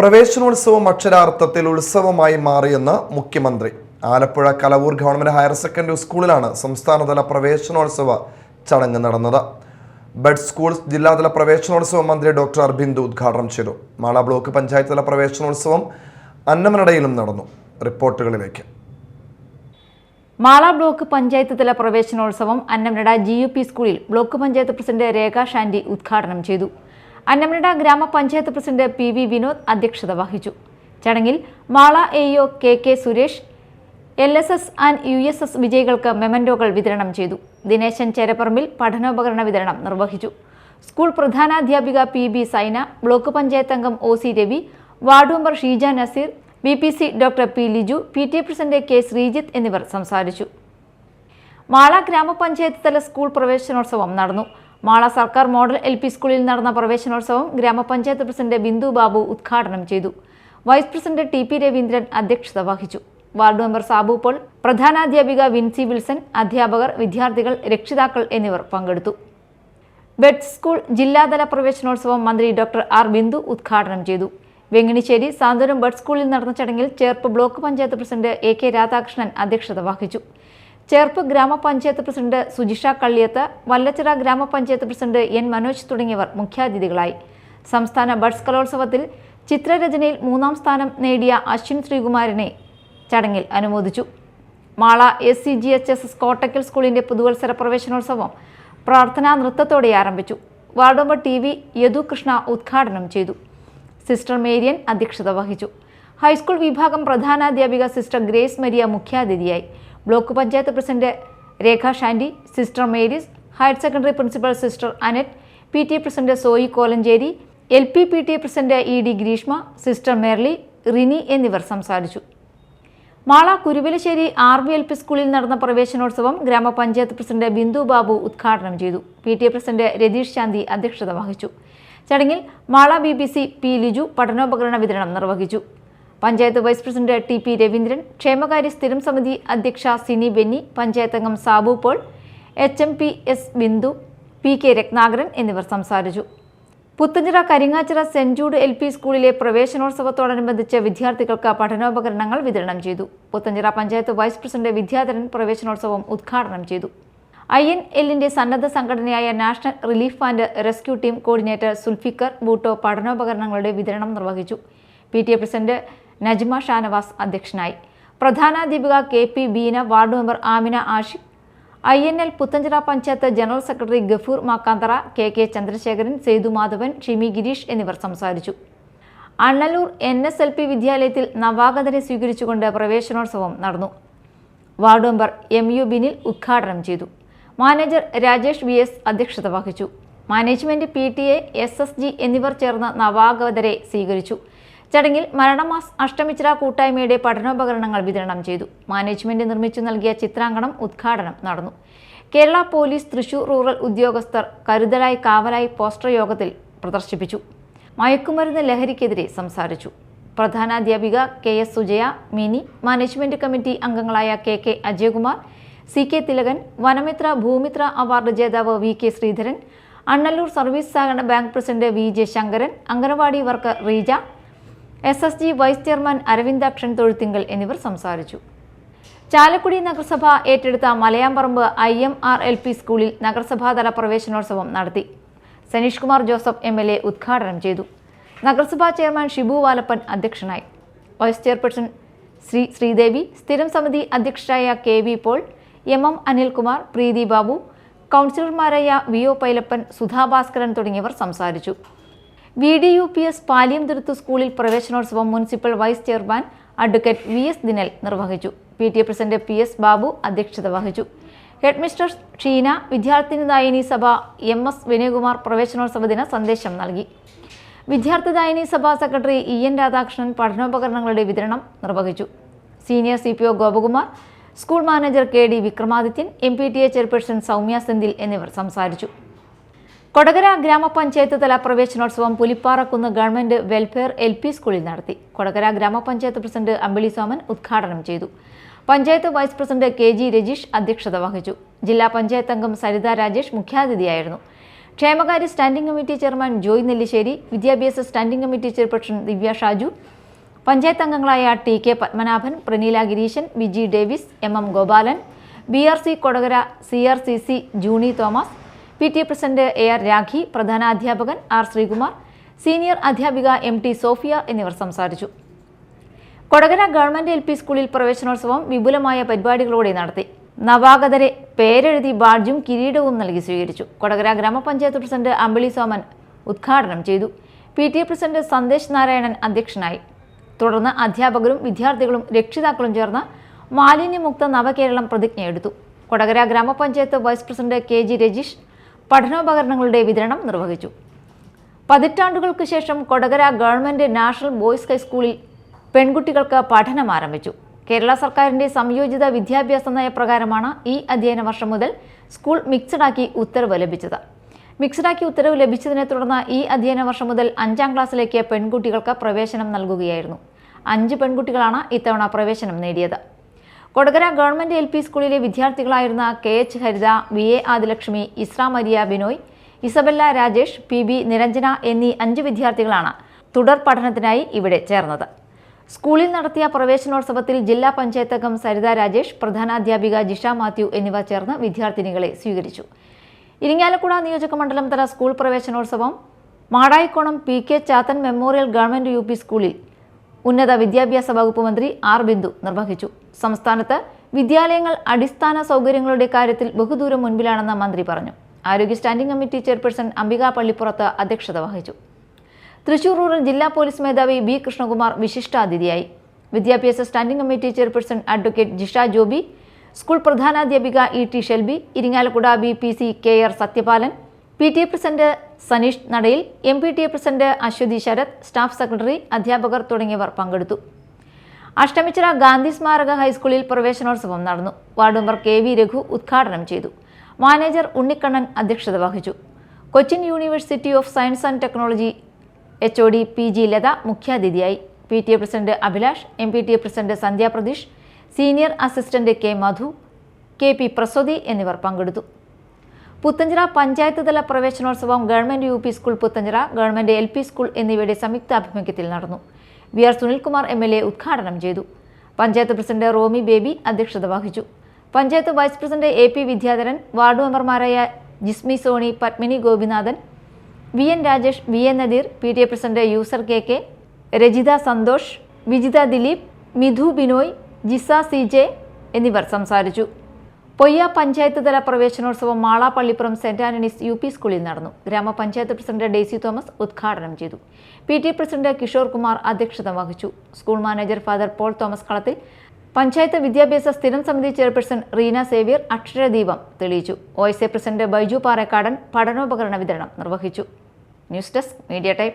പ്രവേശനോത്സവം അക്ഷരാർത്ഥത്തിൽ ഉത്സവമായി മാറിയെന്ന് മുഖ്യമന്ത്രി. Alappuzha Kalavoor government higher secondary സ്കൂളിലാണ് സംസ്ഥാനതല പ്രവേശനോത്സവ ചടങ്ങ് നടന്നത്. ബഡ് സ്കൂൾ ജില്ലാതല പ്രവേശനോത്സവം മന്ത്രി ഡോക്ടർ അർബിന്ദു ഉദ്ഘാടനം ചെയ്തു. മാള ബ്ലോക്ക് പഞ്ചായത്ത് തല പ്രവേശനോത്സവം അന്നമനടയിലും നടന്നു. റിപ്പോർട്ടുകളിലേക്ക്. മാള ബ്ലോക്ക് പഞ്ചായത്ത് തല പ്രവേശനോത്സവം അന്നമനട ജി യു പി സ്കൂളിൽ ബ്ലോക്ക് പഞ്ചായത്ത് പ്രസിഡന്റ് രേഖ ഷാൻഡി ഉദ്ഘാടനം ചെയ്തു. അന്നമനട ഗ്രാമപഞ്ചായത്ത് പ്രസിഡന്റ് പി വി വിനോദ് അധ്യക്ഷത വഹിച്ചു. ചടങ്ങിൽ Mala A O K K Suresh L S S and U S S വിജയികൾക്ക് മെമന്റോകൾ വിതരണം ചെയ്തു. ദിനേശൻ ചേരപ്പറമ്പിൽ പഠനോപകരണ വിതരണം നിർവഹിച്ചു. School പ്രധാനാധ്യാപിക P B Saina block panchayat അംഗം O C Ravi ward member Sheeja Nazeer B P C doctor P Liju P T president K Sreejith എന്നിവർ സംസാരിച്ചു. മാള ഗ്രാമപഞ്ചായത്ത് തല സ്കൂൾ പ്രവേശനോത്സവം നടന്നു. മാള സർക്കാർ മോഡൽ എൽ പി സ്കൂളിൽ നടന്ന പ്രവേശനോത്സവം ഗ്രാമപഞ്ചായത്ത് പ്രസിഡന്റ് ബിന്ദു ബാബു ഉദ്ഘാടനം ചെയ്തു. Vice president T P Raveendran അധ്യക്ഷത വഹിച്ചു. വാർഡ് മെമ്പർ സാബു പോൾ പ്രധാനാധ്യാപിക വിൻസി വിൽസൺ അധ്യാപകർ വിദ്യാർത്ഥികൾ രക്ഷിതാക്കൾ എന്നിവർ പങ്കെടുത്തു. ബെഡ് സ്കൂൾ ജില്ലാതല പ്രവേശനോത്സവം മന്ത്രി ഡോക്ടർ ആർ ബിന്ദു ഉദ്ഘാടനം ചെയ്തു. വെങ്ങിണിശ്ശേരി സാന്ത്വനം ബഡ് സ്കൂളിൽ നടന്ന ചടങ്ങിൽ Cherpu block panchayat president A K Radhakrishnan അധ്യക്ഷത വഹിച്ചു. ചേർപ്പ് ഗ്രാമപഞ്ചായത്ത് പ്രസിഡന്റ് സുജിഷ കള്ളിയത്ത് വല്ലച്ചിറ ഗ്രാമപഞ്ചായത്ത് പ്രസിഡന്റ് എൻ മനോജ് തുടങ്ങിയവർ മുഖ്യാതിഥികളായി. സംസ്ഥാന ബഡ്സ് കലോത്സവത്തിൽ ചിത്രരചനയിൽ മൂന്നാം സ്ഥാനം നേടിയ അശ്വിൻ ശ്രീകുമാരനെ ചടങ്ങിൽ അനുമോദിച്ചു. Mala S C G H S Kottakkal സ്കൂളിന്റെ പുതുവത്സര പ്രവേശനോത്സവം പ്രാർത്ഥനാ നൃത്തത്തോടെ ആരംഭിച്ചു. Ward member T V Yadu Krishna ഉദ്ഘാടനം ചെയ്തു. സിസ്റ്റർ മേരിയൻ അധ്യക്ഷത വഹിച്ചു. ഹൈസ്കൂൾ വിഭാഗം പ്രധാനാധ്യാപിക സിസ്റ്റർ ഗ്രേസ് മരിയ മുഖ്യാതിഥിയായി. Block panchayat president Rekha Shandy sister Mary's higher secondary principal sister Annette P T A president Soyi Kolenchery L P P T A president E D Greeshma sister Merly Rini എന്നിവർ സംസാരിച്ചു. Mala Kuruvilassery R B L P സ്കൂളിൽ നടന്ന പ്രവേശനോത്സവം ഗ്രാമപഞ്ചായത്ത് president Bindu Babu ഉദ്ഘാടനം ചെയ്തു. P T A president Ratheesh Shanthi അധ്യക്ഷത വഹിച്ചു. ചടങ്ങിൽ Mala B B C P Liju പഠനോപകരണ വിതരണം നിർവഹിച്ചു. Panchayat vice president T P Raveendran ക്ഷേമകാര്യ സ്ഥിരം സമിതി അധ്യക്ഷ Sini Benny പഞ്ചായത്തംഗം Sabu Paul H M P S Bindu P K Ratnakaran എന്നിവർ സംസാരിച്ചു. Puthenchira Karingachira Saint Jude L P സ്കൂളിലെ പ്രവേശനോത്സവത്തോടനുബന്ധിച്ച് വിദ്യാർത്ഥികൾക്ക് പഠനോപകരണങ്ങൾ വിതരണം ചെയ്തു. പുത്തഞ്ചിറ പഞ്ചായത്ത് വൈസ് പ്രസിഡന്റ് വിദ്യാധരൻ പ്രവേശനോത്സവം ഉദ്ഘാടനം ചെയ്തു. ഐ എൻ എല്ലിന്റെ സന്നദ്ധ സംഘടനയായ national relief and rescue team coordinator Zulfikar Bhutto പഠനോപകരണങ്ങളുടെ വിതരണം നിർവഹിച്ചു. P T A president Najma Shanavas അധ്യക്ഷനായി. പ്രധാനാധ്യാപിക K P Beena ward member Amina Ashiq I N L Puthenchira panchayat general secretary Gafoor Makkanthara K K Chandrasekharan Sethu Madhavan Shimi Gireesh എന്നിവർ സംസാരിച്ചു. Annalur N S L P വിദ്യാലയത്തിൽ നവാഗതരെ സ്വീകരിച്ചുകൊണ്ട് പ്രവേശനോത്സവം നടന്നു. Ward member M U Binil ഉദ്ഘാടനം ചെയ്തു. Manager Rajesh V S അധ്യക്ഷത വഹിച്ചു. Management P T A S S G എന്നിവർ ചേർന്ന് നവാഗതരെ സ്വീകരിച്ചു. ചടങ്ങിൽ മരണമാസ് അഷ്ടമിച്ചിറ കൂട്ടായ്മയുടെ പഠനോപകരണങ്ങൾ വിതരണം ചെയ്തു. മാനേജ്മെന്റ് നിർമ്മിച്ചു നൽകിയ ചിത്രാങ്കണം ഉദ്ഘാടനം നടന്നു. കേരള പോലീസ് തൃശൂർ റൂറൽ ഉദ്യോഗസ്ഥർ കരുതലായി കാവലായി പോസ്റ്റർ യോഗത്തിൽ പ്രദർശിപ്പിച്ചു. മയക്കുമരുന്ന് ലഹരിക്കെതിരെ സംസാരിച്ചു. പ്രധാനാധ്യാപിക K S Sujaya Mini management committee അംഗങ്ങളായ K K Ajayakumar C K Thilakan Vanamithra Bhoomithra award ജേതാവ് V K Sreedharan Annallur service സഹകരണ bank president V J Sankaran anganwadi worker Reeja S S G vice chairman Aravindakshan Thozhuthinkal എന്നിവർ സംസാരിച്ചു. ചാലക്കുടി നഗരസഭ ഏറ്റെടുത്ത Malayamparambu I M R L P സ്കൂളിൽ നഗരസഭാതല പ്രവേശനോത്സവം നടത്തി. Saneesh Kumar Joseph M L A ഉദ്ഘാടനം ചെയ്തു. നഗരസഭാ ചെയർമാൻ ഷിബു വാലപ്പൻ അധ്യക്ഷനായി. വൈസ് ചെയർപേഴ്സൺ ശ്രീ ശ്രീദേവി സ്ഥിരം സമിതി അധ്യക്ഷരായ K V Paul M M Anilkumar Preethi Babu കൗൺസിലർമാരായ വി ഒ പൈലപ്പൻ സുധാഭാസ്കരൻ തുടങ്ങിയവർ സംസാരിച്ചു. V D U P S Paliyamthuruth സ്കൂളിൽ പ്രവേശനോത്സവം municipal vice chairman advocate V S Dinal നിർവഹിച്ചു. P T A president P S Babu അധ്യക്ഷത വഹിച്ചു. ഹെഡ് മിസ്റ്റർ ഷീന വിദ്യാർത്ഥിനിദായനി സഭ M S Vinayakumar പ്രവേശനോത്സവ ദിന സന്ദേശം നൽകി. വിദ്യാർത്ഥിദായനി സഭാ സെക്രട്ടറി ഇ എൻ രാധാകൃഷ്ണൻ പഠനോപകരണങ്ങളുടെ വിതരണം നിർവഹിച്ചു. Senior C P O Gopakumar school manager K D Vikramadithyan M P T A chairperson Soumya Senthil എന്നിവർ സംസാരിച്ചു. കൊടകര ഗ്രാമപഞ്ചായത്ത് തല പ്രവേശനോത്സവം Pulipparakkunnu government welfare L P സ്കൂളിൽ നടത്തി. കൊടകര ഗ്രാമപഞ്ചായത്ത് പ്രസിഡന്റ് അമ്പിളി സോമൻ ഉദ്ഘാടനം ചെയ്തു. Panchayat vice president K G Rajeesh അധ്യക്ഷത വഹിച്ചു. ജില്ലാ പഞ്ചായത്ത് അംഗം സരിത രാജേഷ് മുഖ്യാതിഥിയായിരുന്നു. ക്ഷേമകാര്യ standing committee chairman Joy Nellissery വിദ്യാഭ്യാസ standing committee chairperson Divya Shaju panchayat അംഗങ്ങളായ T K Padmanabhan Praneela Gireeshan Biji Davis M M Gopalan B R C Kodakara C R C C Juni Thomas P T A president A R Rakhi പ്രധാനാധ്യാപകൻ R Sreekumar senior അധ്യാപിക M T Sophia എന്നിവർ സംസാരിച്ചു. Kodakara government L P സ്കൂളിൽ പ്രവേശനോത്സവം വിപുലമായ പരിപാടികളോടെ നടത്തി. നവാഗതരെ പേരെഴുതി ബാഡ്ജും കിരീടവും നൽകി സ്വീകരിച്ചു. കൊടകര ഗ്രാമപഞ്ചായത്ത് പ്രസിഡന്റ് അമ്പിളി സോമൻ ഉദ്ഘാടനം ചെയ്തു. P T A president Sandesh Narayanan അധ്യക്ഷനായി. തുടർന്ന് അധ്യാപകരും വിദ്യാർത്ഥികളും രക്ഷിതാക്കളും ചേർന്ന് മാലിന്യമുക്ത നവകേരളം പ്രതിജ്ഞയെടുത്തു. കൊടകര ഗ്രാമപഞ്ചായത്ത് vice president K G Rajeesh പഠനോപകരണങ്ങളുടെ വിതരണം നിർവഹിച്ചു. പതിറ്റാണ്ടുകൾക്ക് ശേഷം കൊടകര ഗവൺമെന്റ് നാഷണൽ ബോയ്സ് ഹൈസ്കൂളിൽ പെൺകുട്ടികൾക്ക് പഠനം ആരംഭിച്ചു. കേരള സർക്കാരിന്റെ സംയോജിത വിദ്യാഭ്യാസ നയപ്രകാരമാണ് ഈ അധ്യയന വർഷം മുതൽ സ്കൂൾ മിക്സഡാക്കി ഉത്തരവ് ലഭിച്ചത്. മിക്സഡാക്കി ഉത്തരവ് ലഭിച്ചതിനെ തുടർന്ന് ഈ അധ്യയന വർഷം മുതൽ അഞ്ചാം ക്ലാസ്സിലേക്ക് പെൺകുട്ടികൾക്ക് പ്രവേശനം നൽകുകയായിരുന്നു. അഞ്ച് പെൺകുട്ടികളാണ് ഇത്തവണ പ്രവേശനം നേടിയത്. കൊടകര ഗവൺമെന്റ് എൽ സ്കൂളിലെ വിദ്യാർത്ഥികളായിരുന്ന K H Haritha V A Adilakshmi Isra Maria Binoy Isabella Rajesh P B Niranjana എന്നീ അഞ്ച് വിദ്യാർത്ഥികളാണ് തുടർ പഠനത്തിനായി ഇവിടെ ചേർന്നത്. സ്കൂളിൽ നടത്തിയ പ്രവേശനോത്സവത്തിൽ ജില്ലാ പഞ്ചായത്ത് അംഗം സരിത രാജേഷ് പ്രധാനാധ്യാപിക ജിഷ മാത്യു എന്നിവ ചേർന്ന് വിദ്യാർത്ഥിനികളെ സ്വീകരിച്ചു. ഇരിങ്ങാലക്കുട നിയോജക മണ്ഡലം തല സ്കൂൾ പ്രവേശനോത്സവം Madayikkonam P K Chathan memorial government U സ്കൂളിൽ ഉന്നത വിദ്യാഭ്യാസ വകുപ്പ് മന്ത്രി ആർ ബിന്ദു നിർവഹിച്ചു. സംസ്ഥാനത്ത് വിദ്യാലയങ്ങൾ അടിസ്ഥാന സൗകര്യങ്ങളുടെ കാര്യത്തിൽ ബഹുദൂരം മുൻപിലാണെന്ന് മന്ത്രി പറഞ്ഞു. ആരോഗ്യ standing committee chairperson Ambika Pallippurath അധ്യക്ഷത വഹിച്ചു. തൃശൂർ റൂറൽ ജില്ലാ പോലീസ് മേധാവി ബി കൃഷ്ണകുമാർ വിശിഷ്ടാതിഥിയായി. വിദ്യാഭ്യാസ standing committee chairperson advocate Jisha Joby school പ്രധാനാധ്യാപിക E T Shelby Irinjalakuda B P C K R Sathyapalan P T A president Saneesh Nadayil M P T A president Aswathy Sarath staff secretary അധ്യാപകർ തുടങ്ങിയവർ പങ്കെടുത്തു. അഷ്ടമിച്ചിറ ഗാന്ധി സ്മാരക ഹൈസ്കൂളിൽ പ്രവേശനോത്സവം നടന്നു. Ward member K V Raghu ഉദ്ഘാടനം ചെയ്തു. Manager Unnikkannan അധ്യക്ഷത വഹിച്ചു. Cochin University of Science and technology H O D P G Latha മുഖ്യാതിഥിയായി. P T A president Abhilash M P T A president Sandhya senior assistant K Madhu K P Prasodi എന്നിവർ പങ്കെടുത്തു. പുത്തഞ്ചിറ പഞ്ചായത്ത് തല പ്രവേശനോത്സവം government U P school Puthenchira government L P school എന്നിവയുടെ സംയുക്താഭിമുഖ്യത്തിൽ നടന്നു. V R Sunilkumar M L A ഉദ്ഘാടനം ചെയ്തു. Panchayat president Romy baby അധ്യക്ഷത വഹിച്ചു. Panchayat vice president A P Vidyadharan ward മെമ്പർമാരായ Jismi Sony Padmini Gopinathan V N Rajesh V N Nadeer P T A president Yusar K K Rajitha Santhosh Vijitha Dileep Mithu Binoy Jisa C J എന്നിവർ സംസാരിച്ചു. പൊയ്യ പഞ്ചായത്ത് തല പ്രവേശനോത്സവം Mala Pallippuram Saint Antony's U P സ്കൂളിൽ നടന്നു. ഗ്രാമപഞ്ചായത്ത് president Daisy Thomas ഉദ്ഘാടനം ചെയ്തു. P T president Kishore Kumar അധ്യക്ഷത വഹിച്ചു. School manager father Paul Thomas Kalathil panchayat വിദ്യാഭ്യാസ സ്ഥിരം സമിതി ചെയർപേഴ്സൺ റീന സേവ്യർ അക്ഷരദീപം തെളിയിച്ചു. O S A president Baiju Parekkadan പഠനോപകരണ വിതരണം നിർവഹിച്ചു. News desk media time.